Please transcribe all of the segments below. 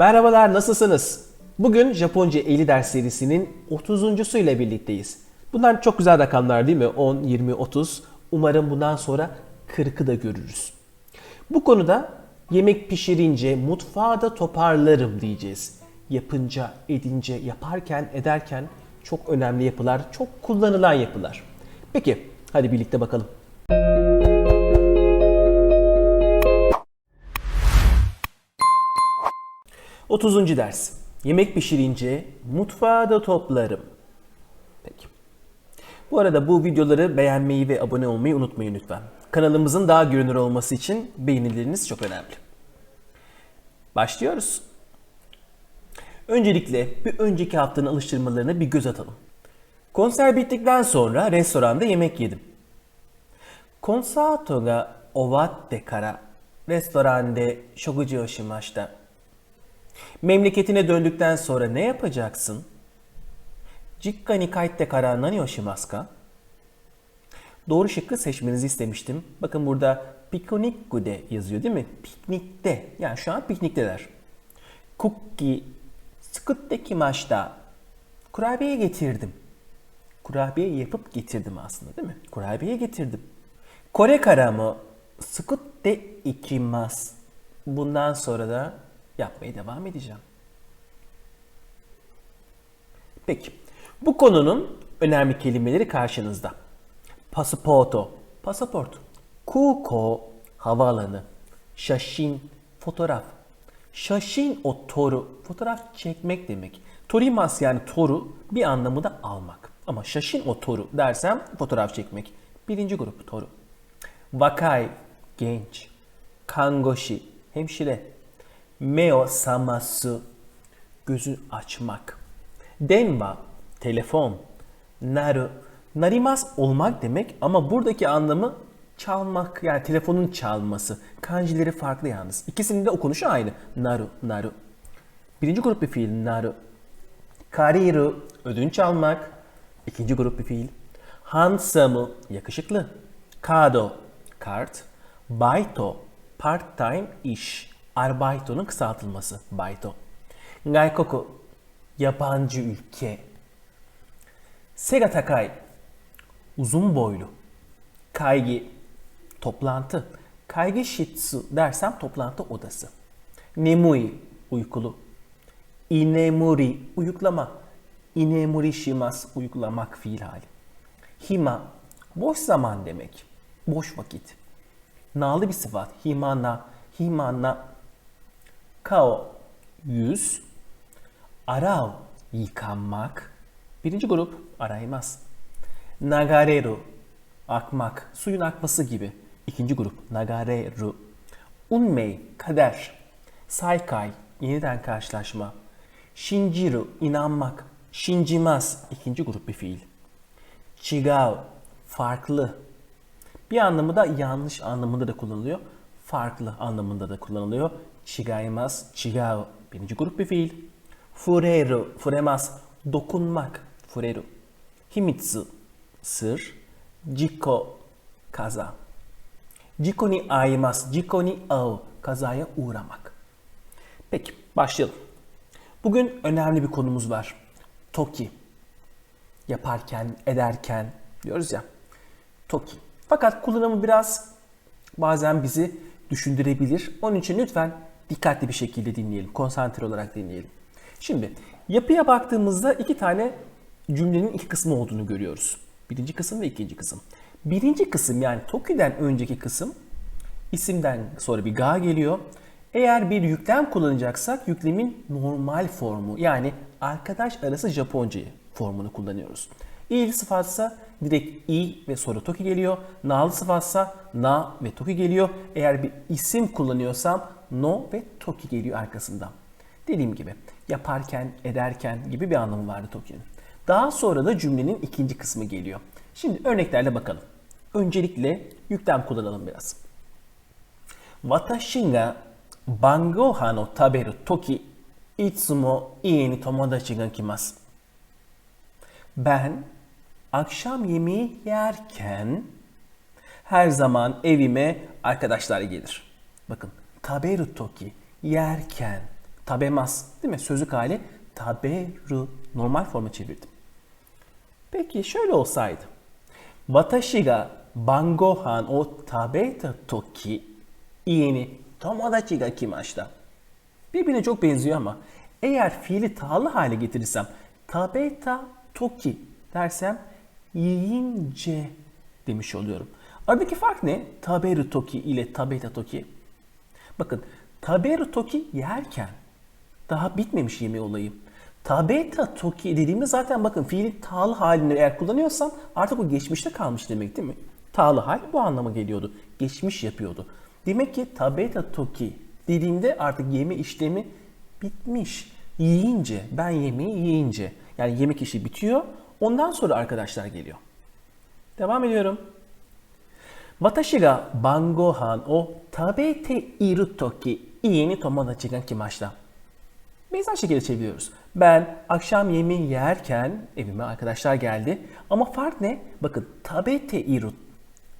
Merhabalar, nasılsınız? Bugün Japonca 50 ders serisinin 30. ile birlikteyiz. Bunlar çok güzel rakamlar değil mi? 10, 20, 30. Umarım bundan sonra 40'ı da görürüz. Bu konuda yemek pişirince mutfağı da toparlarım diyeceğiz. Yapınca, edince, yaparken, ederken çok önemli yapılar, çok kullanılan yapılar. Peki, hadi birlikte bakalım. 30. ders. Yemek pişirince mutfağı da toplarım. Peki. Bu arada bu videoları beğenmeyi ve abone olmayı unutmayın lütfen. Kanalımızın daha görünür olması için beğenileriniz çok önemli. Başlıyoruz. Öncelikle bir önceki haftanın alıştırmalarına bir göz atalım. Konser bittikten sonra restoranda yemek yedim. Konsato ga owatte kara restoranda shokuji o. Memleketine döndükten sonra ne yapacaksın? Cikka ni kaitte kararına ni? Doğru şıkkı seçmenizi istemiştim. Bakın burada piknikkude yazıyor değil mi? Piknikte. Yani şu an piknikteler. Cookie sukutte kimashita. Kurabiye getirdim. Kurabiye yapıp getirdim aslında değil mi? Kurabiye getirdim. Kore kara mı? Sukutte ikimas. Bundan sonra da yapmaya devam edeceğim. Peki. Bu konunun önemli kelimeleri karşınızda. Pasaporto, pasaport. Kuko, havaalanı. Şaşin, fotoğraf. Şaşin o toru, fotoğraf çekmek demek. Torimas yani toru bir anlamı da almak. Ama şaşin o toru dersem fotoğraf çekmek. Birinci grup toru. Vakai, genç. Kangoshi, hemşire. Meo samasu, gözü açmak. Denma, telefon. Naru, narimas olmak demek ama buradaki anlamı çalmak yani telefonun çalması. Kanjileri farklı yalnız. İkisinin de okunuşu aynı. Naru, naru. Birinci grup bir fiil naru. Kariru, ödünç almak. İkinci grup bir fiil. Handsome, yakışıklı. Kado, kart. Baito, part time iş. Arbeito'nun kısaltılması. Baito. Gaikoku, yabancı ülke. Sega takai, uzun boylu. Kaigi, toplantı. Kaigi shitsu dersem toplantı odası. Nemui, uykulu. Inemuri, uyuklama. Inemuri shimas, uyuklamak fiil hali. Hima, boş zaman demek. Boş vakit. Nalı bir sıfat. Himana, himana. Kao, yüz. Arav, yıkanmak. Birinci grup araymaz. Nagareru, akmak, suyun akması gibi. İkinci grup nagareru. Unmei, kader. Saikai, yeniden karşılaşma. Shinjiru, inanmak. Shinjimas, ikinci grup bir fiil. Chigao, farklı. Bir anlamı da yanlış anlamında da kullanılıyor. Farklı anlamında da kullanılıyor. Chigaimas, chigao. Birinci grup bir fiil. Fureru, furemas, dokunmak. Fureru. Himitsu, sır. Jiko, kaza. Jiko ni aimasu, jiko ni au, kazaya uğramak. Peki, başlayalım. Bugün önemli bir konumuz var. Toki. Yaparken, ederken diyoruz ya. Toki. Fakat kullanımı biraz bazen bizi düşündürebilir. Onun için lütfen dikkatli bir şekilde dinleyelim. Konsantre olarak dinleyelim. Şimdi yapıya baktığımızda iki tane cümlenin iki kısmı olduğunu görüyoruz. Birinci kısım ve ikinci kısım. Birinci kısım yani Toki'den önceki kısım isimden sonra bir ga geliyor. Eğer bir yüklem kullanacaksak yüklemin normal formu yani arkadaş arası Japoncayı formunu kullanıyoruz. İ'li sıfatsa direkt i ve sonra toki geliyor. Na'lı sıfatsa na ve toki geliyor. Eğer bir isim kullanıyorsam no ve toki geliyor arkasından. Dediğim gibi yaparken, ederken gibi bir anlamı vardı toki'nin. Daha sonra da cümlenin ikinci kısmı geliyor. Şimdi örneklerle bakalım. Öncelikle yüklem kullanalım biraz. Watashi ga bangohan taberu toki itsumo ie ni tomodachi ga kimasu. Ben akşam yemeği yerken her zaman evime arkadaşlar gelir. Bakın taberu toki yerken Tabemas değil mi? Sözlük hali taberu normal forma çevirdim. Peki şöyle olsaydı. Watashi ga bangohan o tabeta toki ieni tomodachi ga kimashita. Birbirine çok benziyor ama eğer fiili tağlı hale getirirsem tabeta toki dersem yiyince demiş oluyorum. Aradaki fark ne? Taberu toki ile tabeta toki. Bakın taberu toki yerken daha bitmemiş yeme olayı. Tabeta toki dediğimde zaten bakın fiili tağlı halini eğer kullanıyorsam artık o geçmişte kalmış demek değil mi? Tağlı hal bu anlama geliyordu. Geçmiş yapıyordu. Demek ki tabeta toki dediğimde artık yeme işlemi bitmiş. Yiyince, ben yemeği yiyince. Yani yemek işi bitiyor. Ondan sonra arkadaşlar geliyor. Devam ediyorum. 私が晩ご飯を食べているとき、家に友達が来ました。Benzer şekilde çeviriyoruz. Ben akşam yemeği yerken evime arkadaşlar geldi. Ama fark ne? Bakın tabete iru.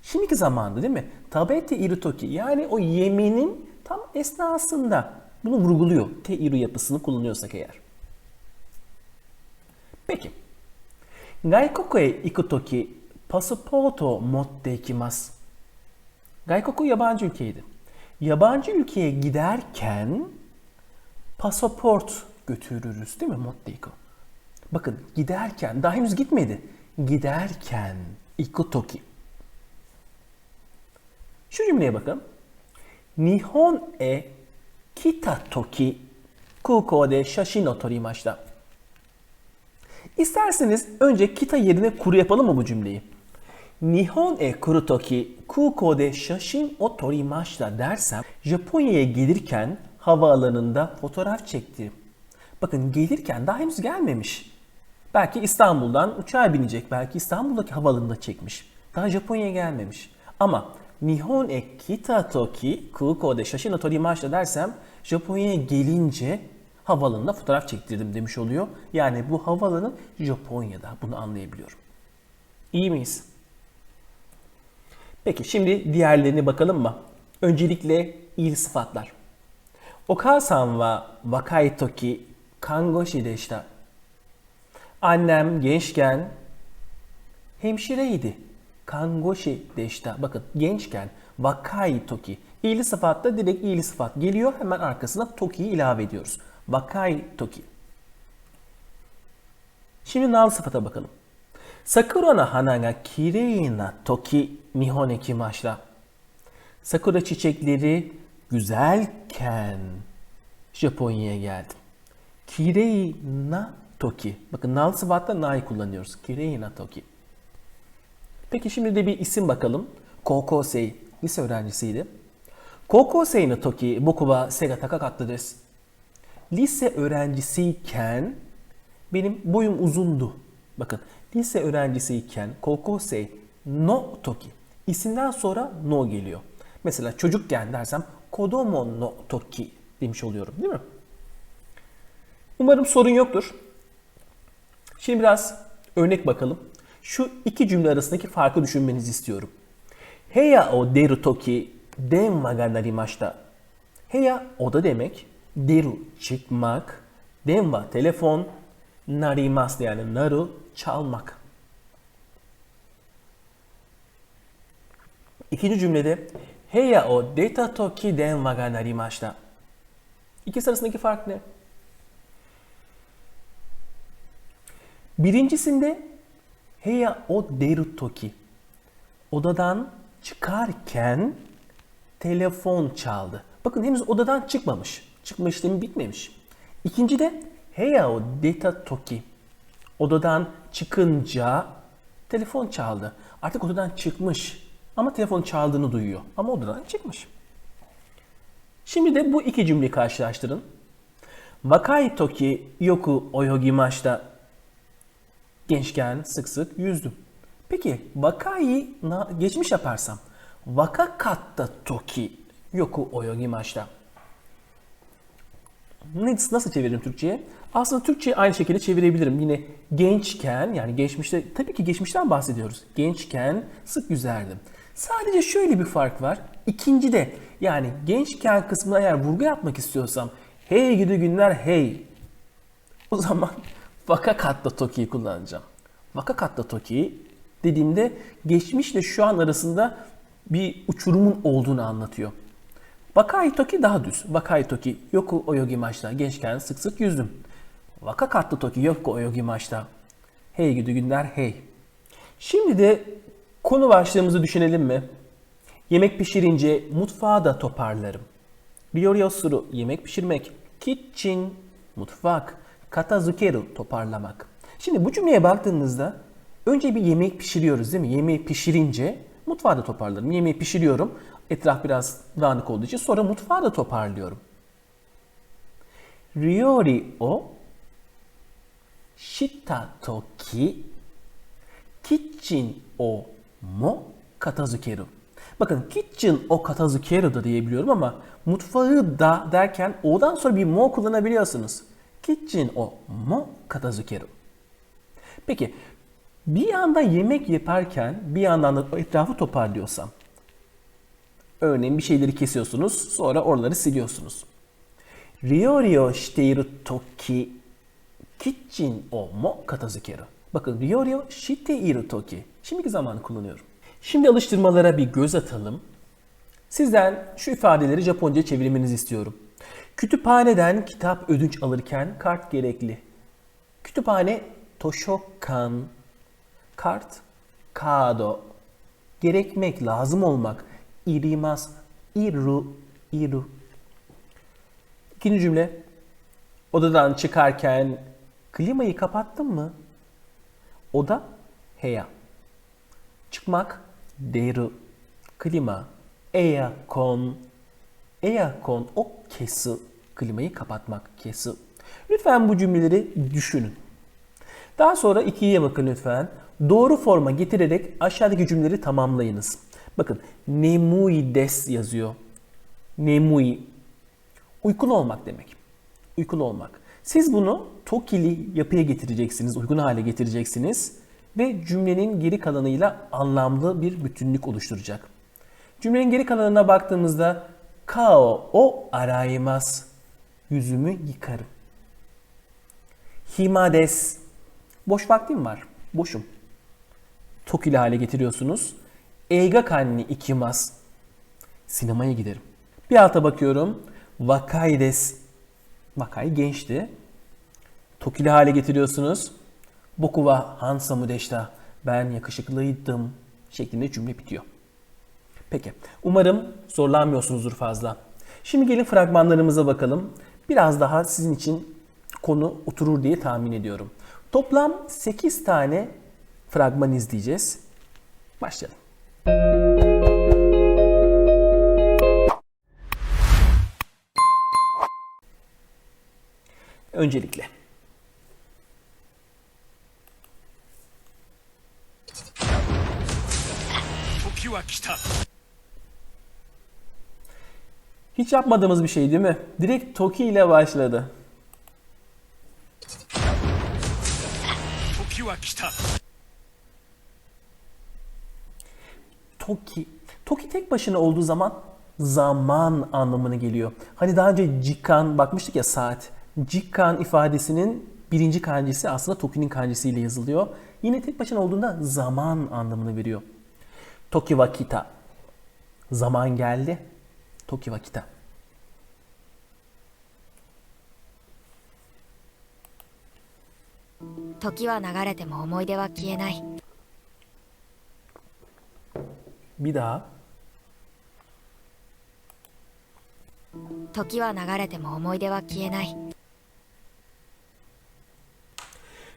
Şimdiki zamanda değil mi? Tabete iru toki. Yani o yemeğinin tam esnasında bunu vurguluyor. Te iru yapısını kullanıyorsak eğer. Peki. 外国へ行くと Gaykoku yabancı ülkeydi. Yabancı ülkeye giderken pasaport götürürüz değil mi Motteiko? Bakın giderken, daha henüz gitmedi. Giderken ikutoki. Şu cümleye bakın. Nihon e kita toki kuko de shashino torimashita. İsterseniz önce kita yerine kuru yapalım mı bu cümleyi? Nihon e kuru toki kukou de shashin o torimashita dersem Japonya'ya gelirken havaalanında fotoğraf çekti. Bakın gelirken daha henüz gelmemiş. Belki İstanbul'dan uçağa binecek. Belki İstanbul'daki havaalanında çekmiş. Daha Japonya'ya gelmemiş. Ama Nihon e kita toki kukou de shashin o torimashita dersem Japonya'ya gelince havaalanında fotoğraf çektirdim demiş oluyor. Yani bu havaalanı Japonya'da. Bunu anlayabiliyorum. İyi miyiz? Peki şimdi diğerlerine bakalım mı? Öncelikle il sıfatlar. Okasan wa wakai toki kangoshi deşta. Annem gençken hemşireydi. Kangoshi deşta. Bakın gençken wakai toki. İyili sıfatta direkt iyili sıfat geliyor. Hemen arkasına toki'yi ilave ediyoruz. Wakai toki. Şimdi nam sıfata bakalım. Sakura no hana ga kirei na toki nihon e kimashita. Sakura çiçekleri güzelken Japonya'ya geldim. Kirei toki. Bakın nal sıfatta na'yı kullanıyoruz. Kirei na toki. Peki şimdi de bir isim bakalım. Kokosei, lise öğrencisiydi. Kokosei no toki boku wa se ga desu. Lise öğrencisiyken benim boyum uzundu. Bakın lise öğrencisiyken kokosei no toki. İsimden sonra no geliyor. Mesela çocukken dersem kodomo no toki demiş oluyorum değil mi? Umarım sorun yoktur. Şimdi biraz örnek bakalım. Şu iki cümle arasındaki farkı düşünmenizi istiyorum. Heya o deru toki denwa ga narimashita. Heya oda demek. Deru çıkmak. Denwa telefon. Narimas yani naru çalmak. İkinci cümlede Heya o deta toki denwa ga narimashita. İkisi arasındaki fark ne? Birincisinde Heya o deru toki. Odadan çıkarken telefon çaldı. Bakın henüz odadan çıkmamış. Çıkma işlemi bitmemiş. İkinci de Heya o deta toki. Odadan çıkınca telefon çaldı. Artık odadan çıkmış. Ama telefon çaldığını duyuyor. Ama odadan çıkmış. Şimdi de bu iki cümleyi karşılaştırın. Wakai toki yoku oyogimashita. Gençken sık sık yüzdüm. Peki wakai geçmiş yaparsam wakakatta toki yoku oyogimashita. Nasıl çeviririm Türkçe'ye? Aslında Türkçe'ye aynı şekilde çevirebilirim. Yine gençken yani geçmişte tabii ki geçmişten bahsediyoruz. Gençken sık yüzerdim. Sadece şöyle bir fark var. İkinci de yani gençken kısmına eğer vurgu yapmak istiyorsam Hey gidi günler hey. O zaman Wakakatta Toki'yi kullanacağım. Wakakatta Toki dediğimde geçmişle şu an arasında bir uçurumun olduğunu anlatıyor. Wakai Toki daha düz. Wakai Toki yoku oyogi maçta gençken sık sık yüzdüm. Wakakatta Toki yoku oyogi maçta. Hey gidi günler hey. Şimdi de konu başlığımızı düşünelim mi? Yemek pişirince mutfağı da toparlarım. Ryoryo suru yemek pişirmek. Kitchen mutfak. Katazukeru toparlamak. Şimdi bu cümleye baktığımızda önce bir yemek pişiriyoruz değil mi? Yemeği pişirince mutfağı da toparlarım. Yemeği pişiriyorum. Etraf biraz dağınık olduğu için sonra mutfağı da toparlıyorum. Ryori o shita toki kitchen o mo katazukeru. Bakın kitchen o katazukeru da diyebiliyorum ama mutfağı da derken o'dan sonra bir mo kullanabiliyorsunuz. Kitchen o mo katazukeru. Peki bir yandan yemek yaparken bir yandan da etrafı toparlıyorsam örneğin bir şeyleri kesiyorsunuz sonra oraları siliyorsunuz. Ryori o shiteiru toki kitchen o mo katazukeru. Bakın ryori o shiteiru toki. Şimdiki zamanı kullanıyorum. Şimdi alıştırmalara bir göz atalım. Sizden şu ifadeleri Japonca çevirmenizi istiyorum. Kütüphaneden kitap ödünç alırken kart gerekli. Kütüphane toshokan, kart, kado, gerekmek, lazım olmak, irimas, iru, iru. İkinci cümle. Odadan çıkarken klimayı kapattın mı? Oda, heya. Çıkmak, deru. Klima, aircon. Aircon, o kesu. Klimayı kapatmak, kesu. Lütfen bu cümleleri düşünün. Daha sonra ikiye bakın lütfen. Doğru forma getirerek aşağıdaki cümleleri tamamlayınız. Bakın, nemui des yazıyor. Nemui. Uykulu olmak demek. Uykulu olmak. Siz bunu tokili yapıya getireceksiniz, uygun hale getireceksiniz ve cümlenin geri kalanıyla anlamlı bir bütünlük oluşturacak. Cümlenin geri kalanına baktığımızda kao o araymas yüzümü yıkarım. Himades boş vaktim var. Boşum. Tokili hale getiriyorsunuz. Eiga kanni ikimas sinemaya giderim. Bir alta bakıyorum. Wakai des. Wakai gençti. Tokili hale getiriyorsunuz. Boku wa handsome deşta. Ben yakışıklıydım şeklinde cümle bitiyor. Peki. Umarım zorlanmıyorsunuzdur fazla. Şimdi gelin fragmanlarımıza bakalım. Biraz daha sizin için konu oturur diye tahmin ediyorum. Toplam 8 tane fragman izleyeceğiz. Başlayalım. Öncelikle Hiç yapmadığımız bir şey değil mi? Direkt Toki ile başladı. TOKİ. TOKİ tek başına olduğu zaman zaman anlamına geliyor. Hani daha önce cikan bakmıştık ya saat. Cikan ifadesinin birinci kancesi aslında Toki'nin kancesiyle yazılıyor. Yine tek başına olduğunda zaman anlamını veriyor. Toki vakita. Zaman geldi. Toki vakita. Toki wa nagarete mo omoide wa kienai. Bir daha. 時は流れても思い出は消えない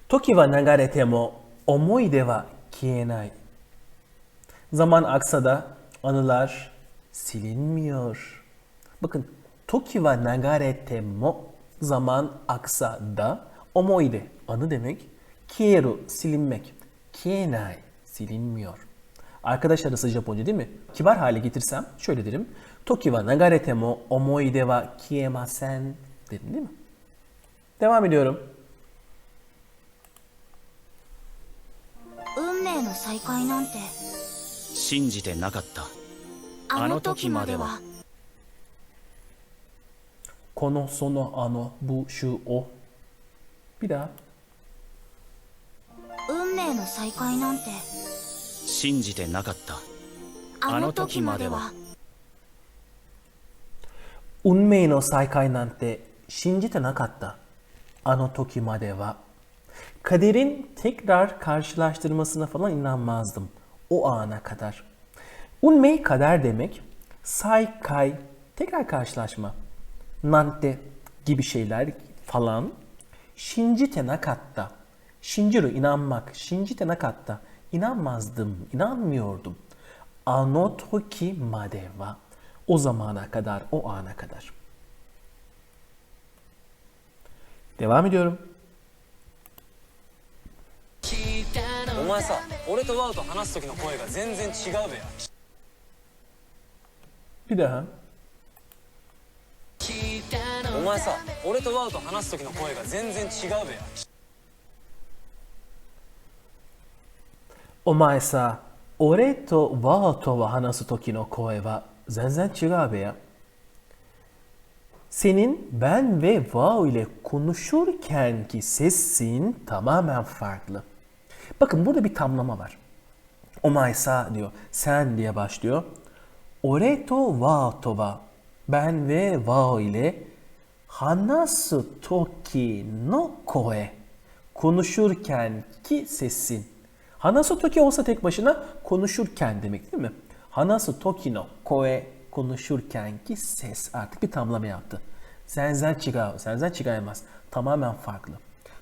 Toki wa nagarete mo omoide wa kienai. Zaman aksa da anılar silinmiyor. Bakın Toki wa nagarete mo zaman aksa da omoide anı demek. Kieru silinmek. Kienai silinmiyor. Arkadaş arası Japonca değil mi? Kibar hale getirsem şöyle derim. Toki wa nagarete mo omoide wa kiemasen derim değil mi? Devam ediyorum. Unmei no saikai nante. Shinjite nakatta. Ano toki made wa. Kono sono ano bu şu o. Bir daha. Unmei no saikai nante. 信じてなかったあの時までは Kono, sono, ano, bu, şu, o. Bir daha. 運命の再会なんて信じてなかったあの時までは Unmei no saikai nante shinjite nakatta. Ano toki made wa. Kaderin tekrar karşılaştırmasına falan inanmazdım. O ana kadar. Unmei kader demek. Saikai tekrar karşılaşma. Nante gibi şeyler falan. Shinjite nakatta. Shinjiru inanmak. Shinjite nakatta. İnanmazdım, inanmıyordum. Ano toki made wa. O zamana kadar, o ana kadar. Devam ediyorum. お前さ俺とワウと話す時の声が全然違うべや Bir daha. お前さ俺とワウと話す時の声が全然違うべや Omae sa, ore to wa to wa hanasu toki no koe wa zenzen chigabe ya. Senin ben ve wow ile konuşurken ki sesin tamamen farklı. Bakın burada bir tamlama var. Omae sa diyor. Sen diye başlıyor. Ore to wa to wa. Ben ve wow ile hanasu toki no koe. Konuşurken ki sesin. Hanasu toki olsa tek başına konuşurken demek değil mi? Hanasu toki no koe konuşurken ki ses artık bir tamlama yaptı. Senzen chigao, senzen chigayamaz. Tamamen farklı.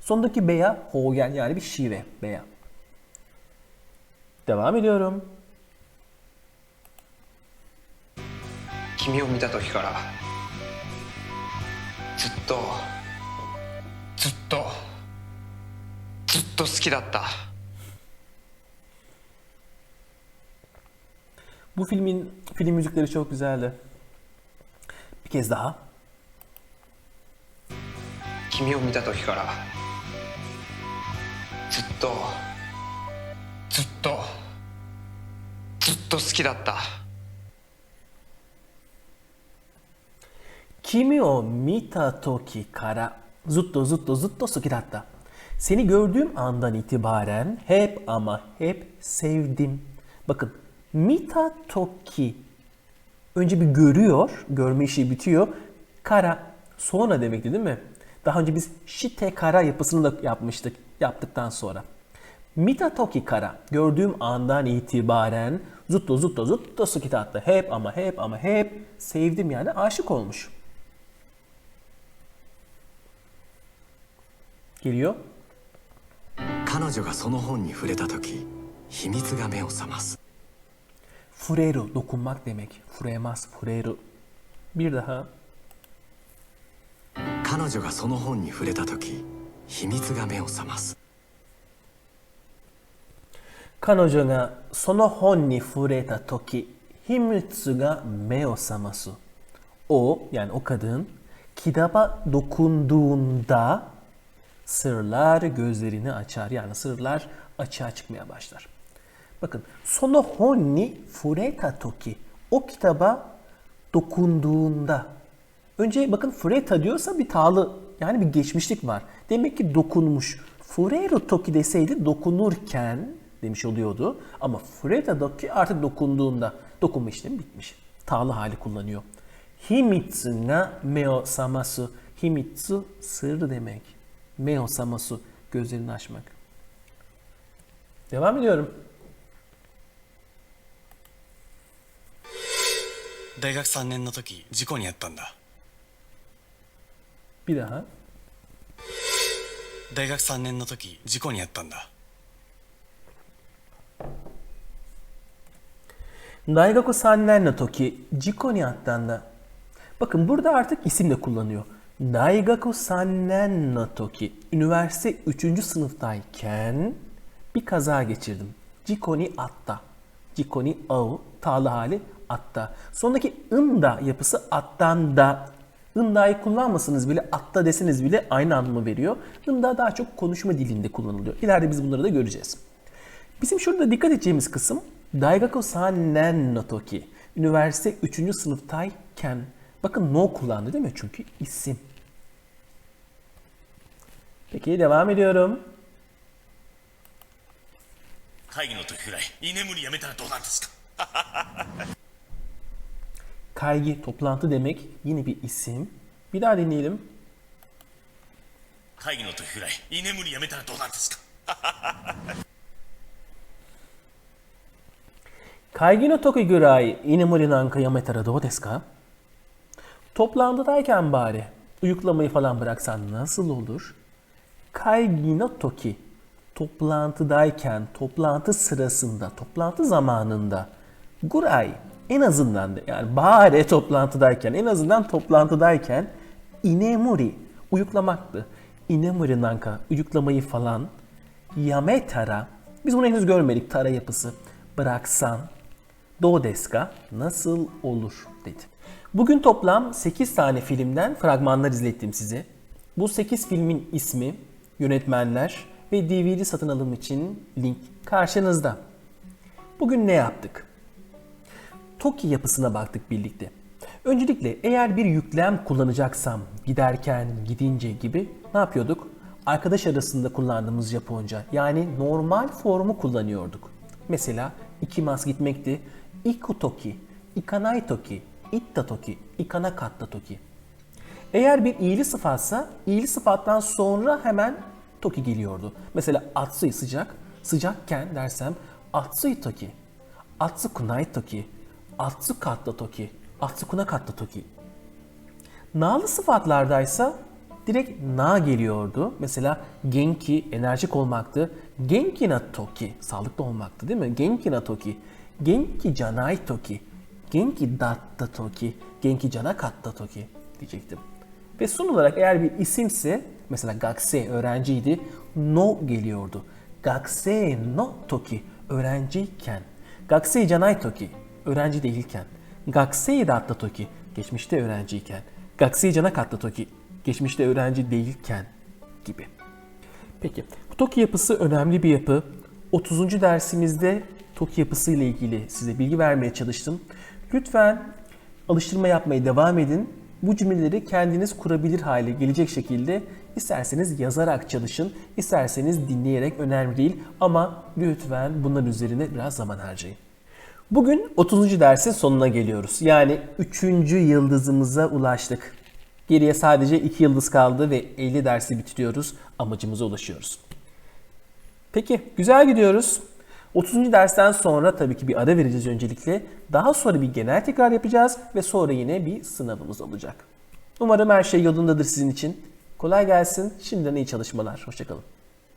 Sondaki beya hogen yani bir şive beya. Devam ediyorum. 君を見た時からずっとずっとずっと好きだった Bu filmin film müzikleri çok güzeldi. Bir kez daha. 君を見た時からずっとずっとずっと好きだった Kimi o mita toki kara zutto zutto zutto sukiratta. Seni gördüğüm andan itibaren hep ama hep sevdim. Bakın mita toki önce bir görüyor, görme işi bitiyor. Kara sonra demekti değil mi? Daha önce biz shite kara yapısını da yapmıştık yaptıktan sonra. Mita toki kara gördüğüm andan itibaren zutto zutto zutto sukitatta hep ama hep ama hep sevdim yani aşık olmuş. Geliyor. 彼女がその本に触れた時秘密が目を覚ます Fureru dokunmak demek. Furemas, fureru. Bir daha. 彼女がその本に触れた時秘密が目を覚ます Kanojo ga sono hon ni fureta toki himitsu ga me o samasu. O yani o kadın kitaba dokunduğunda sırlar gözlerini açar. Yani sırlar açığa çıkmaya başlar. Bakın sono hon ni fureta toki o kitaba dokunduğunda Önce bakın fureta diyorsa bir tağlı yani bir geçmişlik var. Demek ki dokunmuş. Fureru toki deseydi dokunurken demiş oluyordu. Ama fureta toki artık dokunduğunda dokunma işlemi bitmiş. Tağlı hali kullanıyor. Himitsu ga meo samasu. Himitsu sır demek. Meo samasu gözlerini açmak. Devam ediyorum. 大学3年の時事故に遭ったんだ Bir daha. 大学3年の時事故に遭ったんだ Daigaku sannen no toki jiko ni attanda. Bakın burada artık isim de kullanıyor. Daigaku sannen no toki. Üniversite 3. sınıftayken bir kaza geçirdim. Jiko ni atta. Jiko ni au. Tağlı hali atta. Sondaki ında yapısı attan da. Inda'yı kullanmasanız bile atta deseniz bile aynı anlamı veriyor. Inda daha çok konuşma dilinde kullanılıyor. İleride biz bunları da göreceğiz. Bizim şurada dikkat edeceğimiz kısım Daigaku sannen no toki. Üniversite 3. sınıftayken Bakın no kullandı değil mi? Çünkü isim. Peki devam ediyorum. Kaygı, toplantı demek. Yine bir isim. Bir daha dinleyelim. Kaygı no tohurai. İnemuri yametara do nan desu Kaygı no toku gurai inemuri nanka yametara do desu ka? Toplantıdayken bari uyuklamayı falan bıraksan nasıl olur? Kaygı no toki toplantıdayken, toplantı sırasında, toplantı zamanında gurai en azından yani bari toplantıdayken, en azından toplantıdayken inemori uyuklamaktı. Inemori nanka uyuklamayı falan yametara biz bunu henüz görmedik tara yapısı bıraksan do desu ka? nasıl olur dedi. Bugün toplam 8 tane filmden fragmanlar izlettim size. Bu 8 filmin ismi, yönetmenler ve DVD satın alım için link karşınızda. Bugün ne yaptık? TOKİ yapısına baktık birlikte. Öncelikle eğer bir yüklem kullanacaksam giderken, gidince gibi ne yapıyorduk? Arkadaş arasında kullandığımız Japonca yani normal formu kullanıyorduk. Mesela ikimas gitmekti. Iku toki, ikanai toki, itta toki, ikanakatta toki. Eğer bir iyili sıfatsa iyili sıfattan sonra hemen toki geliyordu. Mesela atsui sıcak, sıcakken dersem atsui toki, atsukunai toki, atsukatta toki, atsukunakatta toki. Na'lı sıfatlardaysa direkt na geliyordu. Mesela genki enerjik olmaktı. Genki na toki sağlıklı olmaktı değil mi? Genki na toki. Genki janai toki. Genki datta toki. Genki janakatta toki diyecektim. Ve son olarak eğer bir isimse mesela gakse öğrenciydi. No geliyordu. Gakse no toki öğrenciyken. Gakse janai toki öğrenci değilken. Gaksei datta toki geçmişte öğrenciyken. Gaksei janakatta toki geçmişte öğrenci değilken gibi. Peki bu TOKİ yapısı önemli bir yapı. 30. dersimizde TOKİ yapısı ile ilgili size bilgi vermeye çalıştım. Lütfen alıştırma yapmaya devam edin. Bu cümleleri kendiniz kurabilir hale gelecek şekilde isterseniz yazarak çalışın, isterseniz dinleyerek önemli değil ama lütfen bunların üzerine biraz zaman harcayın. Bugün 30. dersin sonuna geliyoruz. Yani 3. yıldızımıza ulaştık. Geriye sadece 2 yıldız kaldı ve 50 dersi bitiriyoruz. Amacımıza ulaşıyoruz. Peki güzel gidiyoruz. 30. dersten sonra tabii ki bir ara vereceğiz öncelikle. Daha sonra bir genel tekrar yapacağız ve sonra yine bir sınavımız olacak. Umarım her şey yolundadır sizin için. Kolay gelsin. Şimdiden iyi çalışmalar. Hoşçakalın.